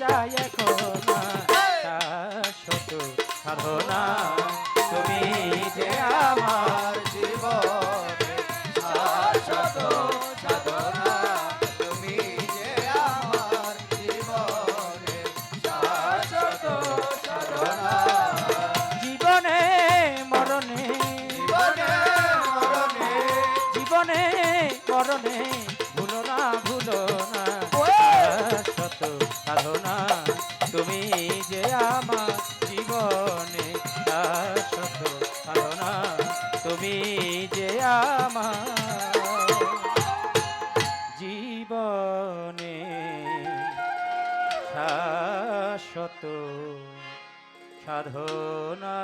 চাই এখন শাশ্বত সাধনা। তুমি যে আমার জীবনে সাধনা তুমি যে আমার জীবনে শাশ্বত সাধনা। জীবনে মরণে জীবনে মরণে জীবনে মরণে সাধনা তুমি যে আমার জীবনে শাশ্বত সাধনা তুমি যে আমার জীবনে শাশ্বত সাধনা।